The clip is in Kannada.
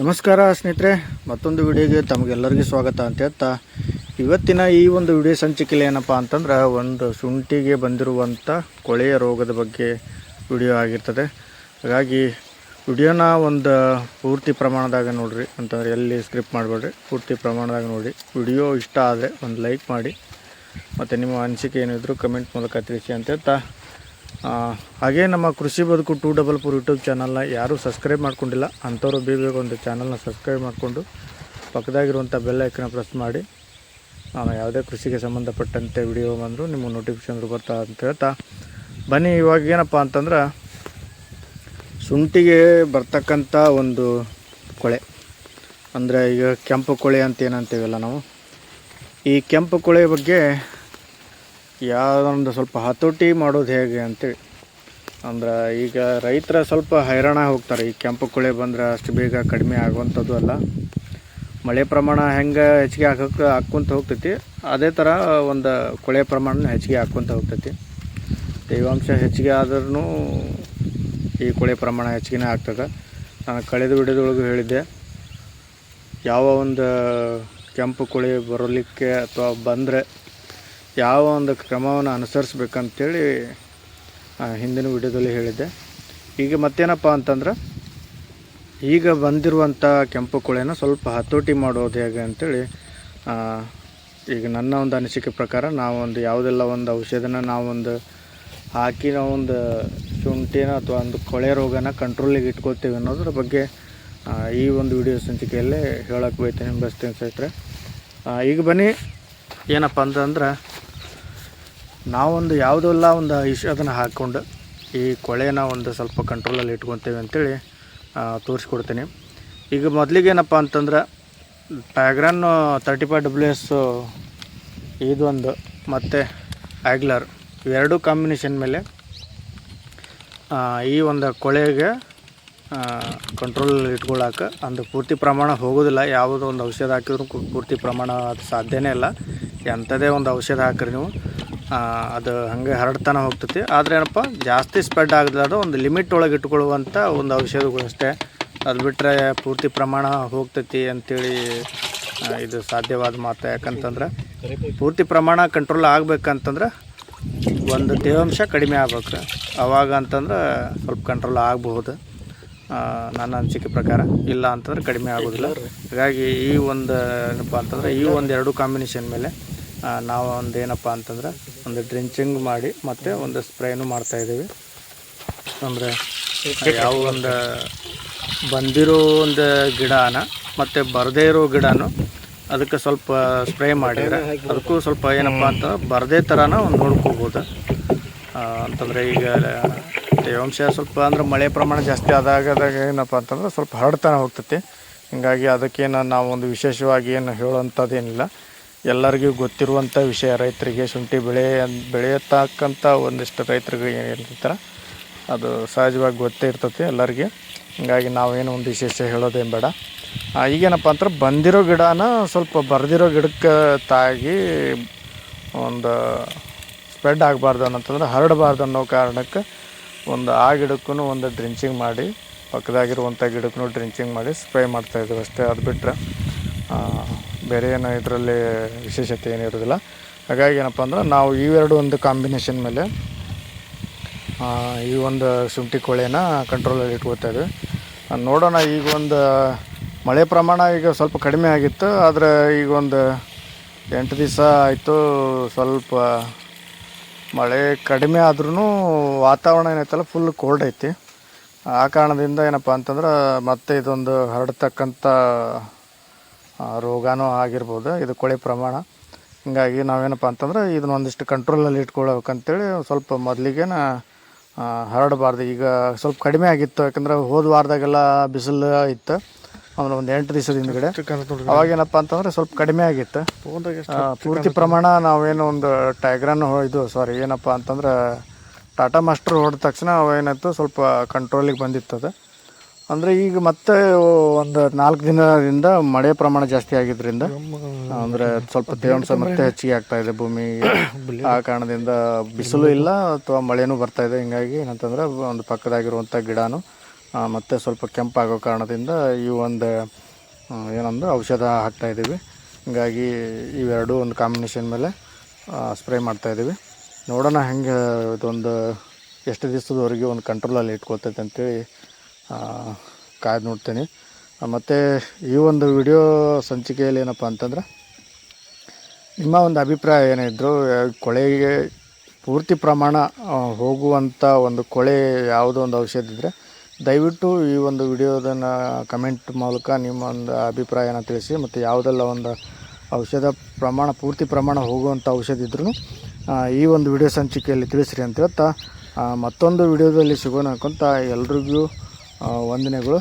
ನಮಸ್ಕಾರ ಸ್ನೇಹಿತರೆ, ಮತ್ತೊಂದು ವಿಡಿಯೋಗೆ ತಮಗೆಲ್ಲರಿಗೂ ಸ್ವಾಗತ ಅಂತ ಹೇಳ್ತಾ, ಇವತ್ತಿನ ಈ ಒಂದು ವಿಡಿಯೋ ಸಂಚಿಕೆಯಲ್ಲಿ ಏನಪ್ಪ ಅಂತಂದ್ರೆ ಒಂದು ಶುಂಠಿಗೆ ಬಂದಿರುವಂಥ ಕೊಳೆಯ ರೋಗದ ಬಗ್ಗೆ ವಿಡಿಯೋ ಆಗಿರ್ತದೆ. ಹಾಗಾಗಿ ವಿಡಿಯೋನ ಒಂದು ಪೂರ್ತಿ ಪ್ರಮಾಣದಾಗ ನೋಡಿರಿ ಅಂತಂದರೆ ಎಲ್ಲಿ ಸ್ಕ್ರಿಪ್ಟ್ ಮಾಡಬೇಡ್ರಿ, ಪೂರ್ತಿ ಪ್ರಮಾಣದಾಗ ನೋಡಿ. ವಿಡಿಯೋ ಇಷ್ಟ ಆದರೆ ಒಂದು ಲೈಕ್ ಮಾಡಿ, ಮತ್ತು ನಿಮ್ಮ ಅನಿಸಿಕೆ ಏನಿದ್ರು ಕಮೆಂಟ್ ಮೂಲಕ ತಿಳಿಸಿ ಅಂತ ಹೇಳ್ತಾ ಹಾಗೆ ನಮ್ಮ ಕೃಷಿ ಬದುಕು ಟೂ ಡಬಲ್ ಫೋರ್ ಯೂಟ್ಯೂಬ್ ಚಾನಲ್ನ ಯಾರೂ ಸಬ್ಸ್ಕ್ರೈಬ್ ಮಾಡ್ಕೊಂಡಿಲ್ಲ, ಅಂಥವ್ರು ಬೇಗ ಒಂದು ಚಾನಲ್ನ ಸಬ್ಸ್ಕ್ರೈಬ್ ಮಾಡಿಕೊಂಡು ಪಕ್ಕದಾಗಿರುವಂಥ ಬೆಲ್ ಐಕನ್ನ ಪ್ರೆಸ್ ಮಾಡಿ. ಯಾವುದೇ ಕೃಷಿಗೆ ಸಂಬಂಧಪಟ್ಟಂತೆ ವಿಡಿಯೋ ಬಂದರೂ ನಿಮ್ಮ ನೋಟಿಫಿಕೇಷನ್ ಬರ್ತಾ ಅಂತ ಹೇಳ್ತಾ. ಬನ್ನಿ, ಇವಾಗ ಏನಪ್ಪ ಅಂತಂದ್ರೆ ಶುಂಠಿಗೆ ಬರ್ತಕ್ಕಂಥ ಒಂದು ಕೊಳೆ, ಅಂದರೆ ಈಗ ಕೆಂಪು ಕೊಳೆ ಅಂತ ಏನಂತೀವಲ್ಲ ನಾವು. ಈ ಕೆಂಪು ಕೊಳೆ ಬಗ್ಗೆ ಯಾವುದೊಂದು ಸ್ವಲ್ಪ ಹತೋಟಿ ಮಾಡೋದು ಹೇಗೆ ಅಂತೇಳಿ. ಅಂದ್ರೆ ಈಗ ರೈತರ ಸ್ವಲ್ಪ ಹೈರಾಣ ಹೋಗ್ತಾರೆ. ಈ ಕೆಂಪು ಕೊಳೆ ಬಂದ್ರೆ ಅಷ್ಟು ಬೇಗ ಕಡಿಮೆ ಆಗುವಂಥದ್ದು ಅಲ್ಲ. ಮಳೆ ಪ್ರಮಾಣ ಹೆಂಗೆ ಹೆಚ್ಚಿಗೆ ಹಾಕೋಕೆ ಹಾಕ್ಕೊಂತ ಹೋಗ್ತೈತಿ. ಅದೇ ಥರ ಒಂದು ಕೊಳೆ ಪ್ರಮಾಣ ಹೆಚ್ಚಿಗೆ ಹಾಕ್ಕೊಂತ ಹೋಗ್ತೈತಿ. ತೇವಾಂಶ ಹೆಚ್ಚಿಗೆ ಆದ್ರೂ ಈ ಕೊಳೆ ಪ್ರಮಾಣ ಹೆಚ್ಚಿಗೆ ಆಗ್ತದೆ. ನಾನು ಕಳೆದ ವಿಡಿಯೋದೊಳಗೂ ಹೇಳಿದ್ದೆ. ಯಾವ ಒಂದು ಕೆಂಪು ಕೊಳೆ ಬರಲಿಕ್ಕೆ ಅಥವಾ ಬಂದರೆ ಯಾವ ಒಂದು ಕ್ರಮವನ್ನು ಅನುಸರಿಸ್ಬೇಕಂತೇಳಿ ಹಿಂದಿನ ವಿಡಿಯೋದಲ್ಲಿ ಹೇಳಿದ್ದೆ. ಈಗ ಮತ್ತೇನಪ್ಪ ಅಂತಂದ್ರೆ ಈಗ ಬಂದಿರುವಂಥ ಕೆಂಪು ಕೊಳೆನ ಸ್ವಲ್ಪ ಹತೋಟಿ ಮಾಡೋದು ಹೇಗೆ ಅಂತೇಳಿ ಆ, ಈಗ ನನ್ನ ಒಂದು ಅನಿಸಿಕೆ ಪ್ರಕಾರ ನಾವೊಂದು ಯಾವುದೆಲ್ಲ ಒಂದು ಔಷಧನ ನಾವೊಂದು ಹಾಕಿ ನಾವೊಂದು ಶುಂಠಿನ ಅಥವಾ ಒಂದು ಕೊಳೆ ರೋಗನ ಕಂಟ್ರೋಲಿಗೆ ಇಟ್ಕೋತೀವಿ ಅನ್ನೋದ್ರ ಬಗ್ಗೆ ಈ ಒಂದು ವಿಡಿಯೋ ಸಂಚಿಕೆಯಲ್ಲೇ ಹೇಳಕ್ಕೆ ಬೈತೀನಿ ಬಸ್ತೀನಿ ಸ್ನೇಹಿತರೆ. ಈಗ ಬನ್ನಿ ಏನಪ್ಪ ಅಂತಂದ್ರೆ ನಾವೊಂದು ಯಾವುದೆಲ್ಲ ಒಂದು ಔಷಧನ ಹಾಕ್ಕೊಂಡು ಈ ಕೊಳೆನ ಒಂದು ಸ್ವಲ್ಪ ಕಂಟ್ರೋಲಲ್ಲಿ ಇಟ್ಕೊತೇವೆ ಅಂತೇಳಿ ತೋರಿಸ್ಕೊಡ್ತೀನಿ. ಈಗ ಮೊದಲಿಗೆ ಏನಪ್ಪ ಅಂತಂದ್ರೆ ಟ್ಯಾಗ್ರನ್ ತರ್ಟಿ ಫೈವ್ ಡಬ್ಲ್ಯೂ ಎಸ್ ಇದೊಂದು ಮತ್ತು ಆಗ್ಲರ್ ಇವೆರಡೂ ಕಾಂಬಿನೇಷನ್ ಮೇಲೆ ಈ ಒಂದು ಕೊಳೆಗೆ ಕಂಟ್ರೋಲ್ ಇಟ್ಕೊಳ್ಳೋಕೆ ಅಂದ್ರೆ ಪೂರ್ತಿ ಪ್ರಮಾಣ ಹೋಗೋದಿಲ್ಲ. ಯಾವುದೋ ಒಂದು ಔಷಧ ಹಾಕಿದ್ರು ಪೂರ್ತಿ ಪ್ರಮಾಣ ಅದು ಸಾಧ್ಯವೇ ಇಲ್ಲ. ಎಂಥದೇ ಒಂದು ಔಷಧ ಹಾಕ್ರಿ ನೀವು. ಅದು ಹಾಗೆ ಹರಡ್ತಾನೆ ಹೋಗ್ತೈತಿ. ಆದರೆ ಏನಪ್ಪ, ಜಾಸ್ತಿ ಸ್ಪ್ರೆಡ್ ಆಗಲಾರ್ದು ಒಂದು ಲಿಮಿಟ್ ಒಳಗೆ ಇಟ್ಕೊಳ್ಳುವಂಥ ಒಂದು ಔಷಧಗಳು ಅಷ್ಟೇ. ಅದು ಬಿಟ್ಟರೆ ಪೂರ್ತಿ ಪ್ರಮಾಣ ಹೋಗ್ತೈತಿ ಅಂಥೇಳಿ ಇದು ಸಾಧ್ಯವಾದ ಮಾತು. ಯಾಕಂತಂದ್ರೆ ಪೂರ್ತಿ ಪ್ರಮಾಣ ಕಂಟ್ರೋಲ್ ಆಗಬೇಕಂತಂದ್ರೆ ಒಂದು ತೇವಾಂಶ ಕಡಿಮೆ ಆಗ್ಬೇಕು. ಅವಾಗ ಅಂತಂದ್ರೆ ಸ್ವಲ್ಪ ಕಂಟ್ರೋಲ್ ಆಗಬಹುದು. ನನ್ನ ಅನಿಸಿಕೆ ಪ್ರಕಾರ. ಇಲ್ಲ ಅಂತಂದ್ರೆ ಕಡಿಮೆ ಆಗೋದಿಲ್ಲ. ಹಾಗಾಗಿ ಈ ಒಂದು, ಏನಪ್ಪ ಅಂತಂದ್ರೆ ಈ ಒಂದು ಎರಡು ಕಾಂಬಿನೇಷನ್ ಮೇಲೆ ನಾವು ಒಂದು ಏನಪ್ಪ ಅಂತಂದ್ರೆ ಒಂದು ಡ್ರಿಂಚಿಂಗ್ ಮಾಡಿ ಮತ್ತು ಒಂದು ಸ್ಪ್ರೇನು ಮಾಡ್ತಾಯಿದ್ದೀವಿ ಅಂದರೆ ಯಾವ ಒಂದು ಬಂದಿರೋ ಒಂದು ಗಿಡನ ಮತ್ತು ಬರದೇ ಇರೋ ಗಿಡನು ಅದಕ್ಕೆ ಸ್ವಲ್ಪ ಸ್ಪ್ರೇ ಮಾಡಿದ್ರೆ ಅದಕ್ಕೂ ಸ್ವಲ್ಪ ಏನಪ್ಪ ಅಂತಂದ್ರೆ ಬರದೇ ಥರನ ಒಂದು ನೋಡ್ಕೋಬೋದು. ಅಂತಂದರೆ ಈಗ ತೇವಾಂಶ ಸ್ವಲ್ಪ ಅಂದ್ರೆ ಮಳೆ ಪ್ರಮಾಣ ಜಾಸ್ತಿ ಆದಾಗ ಏನಪ್ಪ ಅಂತಂದ್ರೆ ಸ್ವಲ್ಪ ಹರಡ್ತಾನೆ ಹೋಗ್ತೈತಿ. ಹೀಗಾಗಿ ಅದಕ್ಕೇನು ನಾವು ಒಂದು ವಿಶೇಷವಾಗಿ ಏನು ಹೇಳುವಂಥದ್ದೇನಿಲ್ಲ ಎಲ್ಲರಿಗೂ ಗೊತ್ತಿರುವಂಥ ವಿಷಯ, ರೈತರಿಗೆ ಶುಂಠಿ ಬೆಳೆ ಬೆಳೆಯತಕ್ಕಂಥ ಒಂದಿಷ್ಟು ರೈತರಿಗೆ ಏನಿರ್ತಾರೆ ಅದು ಸಹಜವಾಗಿ ಗೊತ್ತೇ ಇರ್ತೈತಿ ಎಲ್ಲರಿಗೆ. ಹೀಗಾಗಿ ನಾವೇನು ಒಂದು ವಿಶೇಷ ಹೇಳೋದೇನು ಬೇಡ. ಈಗೇನಪ್ಪ ಅಂದ್ರೆ ಬಂದಿರೋ ಗಿಡನ ಸ್ವಲ್ಪ ಬರೆದಿರೋ ಗಿಡಕ್ಕೆ ತಾಗಿ ಒಂದು ಸ್ಪ್ರೆಡ್ ಆಗಬಾರ್ದು ಅನ್ನೋಂತಂದ್ರೆ ಹರಡಬಾರ್ದು ಅನ್ನೋ ಕಾರಣಕ್ಕೆ ಒಂದು ಆ ಗಿಡಕ್ಕೂ ಒಂದು ಡ್ರಿಂಚಿಂಗ್ ಮಾಡಿ, ಪಕ್ಕದಾಗಿರುವಂಥ ಗಿಡಕ್ಕೂ ಡ್ರಿಂಚಿಂಗ್ ಮಾಡಿ ಸ್ಪ್ರೇ ಮಾಡ್ತಾಯಿದ್ದೀವಿ ಅಷ್ಟೇ. ಅದು ಬಿಟ್ಟರೆ ಬೇರೆ ಏನು ಇದರಲ್ಲಿ ವಿಶೇಷತೆ ಏನಿರೋದಿಲ್ಲ ಹಾಗಾಗಿ ಏನಪ್ಪ ಅಂದ್ರೆ ನಾವು ಇವೆರಡು ಒಂದು ಕಾಂಬಿನೇಷನ್ ಮೇಲೆ ಈ ಒಂದು ಶುಂಠಿ ಕೋಳೇನ ಕಂಟ್ರೋಲಲ್ಲಿ ಇಟ್ಕೋತಾ ನೋಡೋಣ ಈಗ ಒಂದು, ಮಳೆ ಪ್ರಮಾಣ ಈಗ ಸ್ವಲ್ಪ ಕಡಿಮೆ ಆಗಿತ್ತು, ಆದರೆ ಈಗ ಒಂದು ಎಂಟು ದಿವಸ ಆಯಿತು, ಸ್ವಲ್ಪ ಮಳೆ ಕಡಿಮೆ ಆದ್ರೂ ವಾತಾವರಣ ಏನೈತಲ್ಲ ಫುಲ್ ಕೋಲ್ಡ್ ಐತಿ. ಆ ಕಾರಣದಿಂದ ಏನಪ್ಪ ಅಂತಂದ್ರೆ ಮತ್ತೆ ಇದೊಂದು ಹರಡ್ತಕ್ಕಂಥ ರೋಗಾನೂ ಆಗಿರ್ಬೋದು ಇದು ಕೊಳೆ ಪ್ರಮಾಣ. ಹಿಂಗಾಗಿ ನಾವೇನಪ್ಪ ಅಂತಂದ್ರೆ ಇದನ್ನ ಒಂದಿಷ್ಟು ಕಂಟ್ರೋಲಲ್ಲಿ ಇಟ್ಕೊಳ್ಬೇಕಂತೇಳಿ ಸ್ವಲ್ಪ ಮೊದಲಿಗೇನ ಹರಡಬಾರ್ದು. ಈಗ ಸ್ವಲ್ಪ ಕಡಿಮೆ ಆಗಿತ್ತು ಯಾಕಂದ್ರೆ ಹೋದ ವಾರದಾಗೆಲ್ಲ ಬಿಸಿಲು ಇತ್ತು. ಅಂದ್ರೆ ಒಂದು ಎಂಟು ದಿವಸದ ಹಿಂದ್ಗಡೆ. ಅವಾಗೇನಪ್ಪ ಅಂತಂದ್ರೆ ಸ್ವಲ್ಪ ಕಡಿಮೆ ಆಗಿತ್ತು. ಪೂರ್ತಿ ಪ್ರಮಾಣ ನಾವೇನು ಒಂದು ಟೈಗ್ರನ್ ಇದು ಸಾರಿ ಏನಪ್ಪ ಅಂತಂದ್ರೆ ಟಾಟಾ ಮಾಸ್ಟರ್ ಹೊಡೆದ ತಕ್ಷಣ ಅವೇನಾಯಿತು ಸ್ವಲ್ಪ ಕಂಟ್ರೋಲಿಗೆ ಬಂದಿತ್ತದು ಅಂದರೆ ಈಗ ಮತ್ತೆ ಒಂದು ನಾಲ್ಕು ದಿನದಿಂದ ಮಳೆ ಪ್ರಮಾಣ ಜಾಸ್ತಿ ಆಗಿದ್ದರಿಂದ ಅಂದರೆ ಸ್ವಲ್ಪ ತೇವಾಂಶ ಮತ್ತೆ ಹೆಚ್ಚಿಗೆ ಆಗ್ತಾ ಇದೆ ಭೂಮಿ. ಆ ಕಾರಣದಿಂದ ಬಿಸಿಲು ಇಲ್ಲ, ಅಥವಾ ಮಳೆನೂ ಬರ್ತಾ ಇದೆ. ಹಿಂಗಾಗಿ ಏನಂತಂದ್ರೆ ಒಂದು ಪಕ್ಕದಾಗಿರುವಂಥ ಗಿಡನೂ ಮತ್ತೆ ಸ್ವಲ್ಪ ಕೆಂಪಾಗೋ ಕಾರಣದಿಂದ ಈ ಒಂದು ಏನಂದ್ರೆ ಔಷಧ ಹಾಕ್ತಾಯಿದ್ದೀವಿ ಹಿಂಗಾಗಿ ಇವೆರಡು ಒಂದು ಕಾಂಬಿನೇಷನ್ ಮೇಲೆ ಸ್ಪ್ರೇ ಮಾಡ್ತಾ ಮಾಡ್ತಾಯಿದ್ದೀವಿ ನೋಡೋಣ ಹೆಂಗೆ ಇದೊಂದು, ಎಷ್ಟು ದಿವಸದವರೆಗೆ ಒಂದು ಕಂಟ್ರೋಲಲ್ಲಿ ಇಟ್ಕೊಳ್ತೈತೆ ಅಂತೇಳಿ ಕಾಯ್ದು ನೋಡ್ತೀನಿ. ಮತ್ತು ಈ ಒಂದು ವಿಡಿಯೋ ಸಂಚಿಕೆಯಲ್ಲಿ ಏನಪ್ಪ ಅಂತಂದ್ರೆ, ನಿಮ್ಮ ಒಂದು ಅಭಿಪ್ರಾಯ ಏನಿದ್ರು ಕೊಳೆಗೆ ಪೂರ್ತಿ ಪ್ರಮಾಣ ಹೋಗುವಂಥ ಒಂದು ಕೊಳೆ ಯಾವುದೋ ಒಂದು ಔಷಧ ಇದ್ದರೆ ದಯವಿಟ್ಟು ಈ ಒಂದು ವಿಡಿಯೋದನ್ನು ಕಮೆಂಟ್ ಮೂಲಕ ನಿಮ್ಮ ಒಂದು ಅಭಿಪ್ರಾಯನ ತಿಳಿಸಿ, ಮತ್ತು ಯಾವುದೆಲ್ಲ ಒಂದು ಔಷಧ ಪ್ರಮಾಣ, ಪೂರ್ತಿ ಪ್ರಮಾಣ ಹೋಗುವಂಥ ಔಷಧ ಇದ್ರೂ ಈ ಒಂದು ವಿಡಿಯೋ ಸಂಚಿಕೆಯಲ್ಲಿ ತಿಳಿಸ್ರಿ ಅಂತ ಹೇಳ್ತಾ ಮತ್ತೊಂದು ವಿಡಿಯೋದಲ್ಲಿ ಸಿಗೋಣ ಅನ್ಕೊಂತ ಎಲ್ರಿಗೂ ವಂದನೆಗಳು.